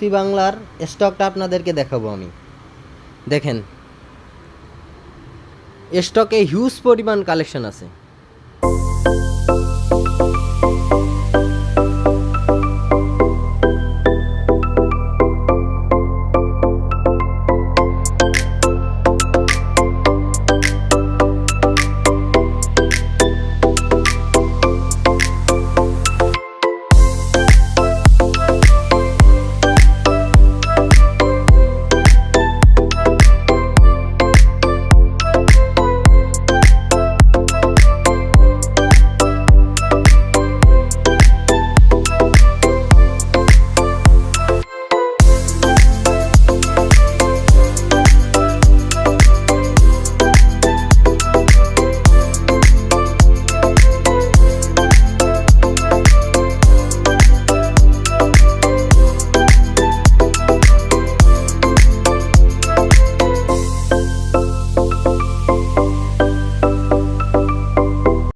স্বস্তি বাংলার স্টকটা আপনাদেরকে দেখাবো আমি। দেখেন স্টকে হিউজ পরিমাণ কালেকশন আছে।